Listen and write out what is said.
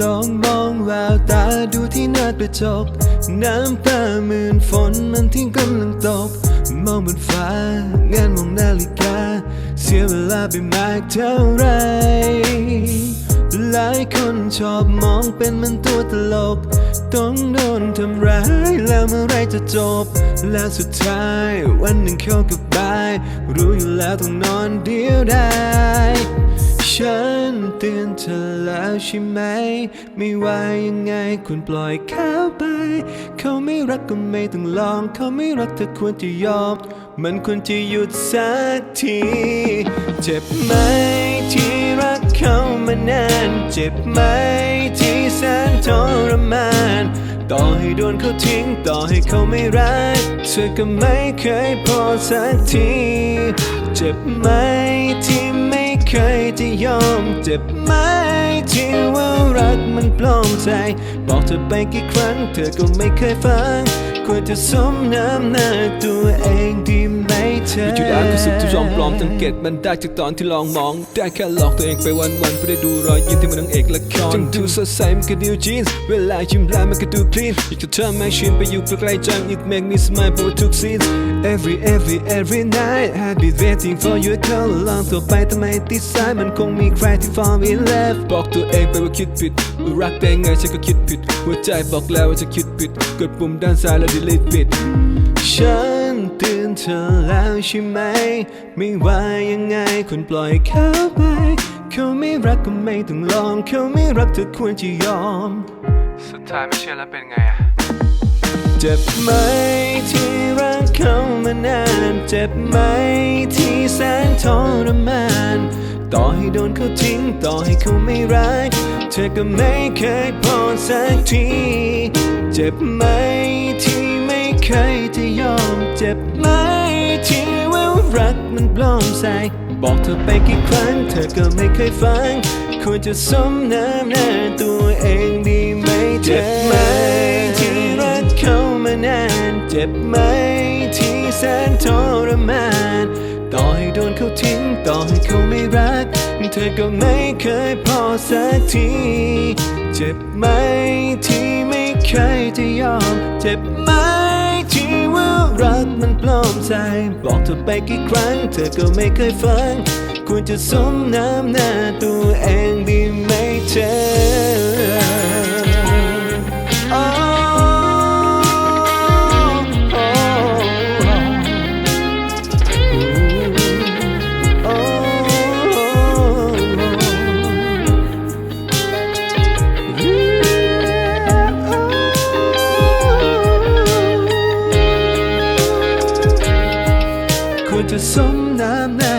ลองมองแววตาดูที่หน้ากระจก น้ำตาหมื่นฝนมันที่กำลังตก มองบนฟ้างานมองนาฬิกา เสียเวลาไปมากเท่าไหรหลายคนชอบมองเป็นมันตัวตลก ต้องโดนทำร้ายแล้วเมื่อไรจะจบ แล้วสุดท้ายวันหนึ่งเขาก็บาย รู้อยู่แล้วต้องนอนเดียวได้ ฉันเตือนเธอแล้วใช่ไหม ไม่ว่ายังไงคุณปล่อยเขาไป เขาไม่รักก็ไม่ต้องลอง เขาไม่รักเธอควรจะยอม มันควรจะหยุดสักที เจ็บไหมที่รักเขามานาน เจ็บไหมที่แสนทรมาน ต่อให้โดนเขาทิ้ง ต่อให้เขาไม่รัก เธอก็ไม่เคยพอสักที เจ็บไหมที่ เคยจะยอมเจ็บไหมที่ว่ารักมันปลอมใจ บอกเธอไปกี่ครั้ง เธอก็ไม่เคยฟัง ควรจะสมน้ำหน้าตัวเองดีไหมเธอจุดอ่านคือสุดที่ยอมปลอมสังเกตมันได้จากตอนที่ลองมอง ได้แค่หลอกตัวเองไปวันๆเพื่อได้ดูรอยยิ้มที่มันนังเอกละครจังดูสดใสมันก็ดูจีนเวลายิ้มแลมันก็ดูคลีนอยากจะเธอไม่ชินไปอยู่ใกล้ๆจัง it make me smile ไปว่าทุกซีน Every every every night I've been waiting for you to come along ต่อไปทำไมติดสายมันคงมีใครที่ fall in love บอกตัวเองไปว่าคิดผิดว่ารักได้ไงฉันก็คิดผิดหัวใจบอกแล้วว่าจะคิดผิดกดปุ่มด้านซ้ายแล้ว delete ปิด ฉันเตือนเธอแล้วใช่ไหม ไม่ว่ายังไงคุณปล่อยเขาไป เขาไม่รักก็ไม่ต้องลอง เขาไม่รักเธอควรจะยอม สุดท้ายไม่เชื่อแล้วเป็นไงอะเจ็บไหมที่รักเขามานาน เจ็บไหมที่แสนทรมาน ต่อให้โดนเขาทิ้งต่อให้เขาไม่รัก เธอก็ไม่เคยพอสักที เจ็บไหมที่ไม่เคยจะยอม เจ็บไหมที่ว่ารักมันปลอมใส่บอกเธอไปกี่ครั้ง เธอก็ไม่เคยฟัง ควรจะสมน้ำหน้าตัวเองดีไหมเจ็บไหมที่รักเขามานาน เจ็บไหมที่แสนทรมาน ต่อให้โดนเขาทิ้ง เขาไม่รัก เธอก็ไม่เคยพอสักที เจ็บไหมที่ไม่เคยจะยอม เจ็บไหมที่ว่ารักมันปลอมใจ บอกเธอไปกี่ครั้ง เธอก็ไม่เคยฟังควรจะสมน้ำหน้าตัวเองดีไหมเธอ oh. คว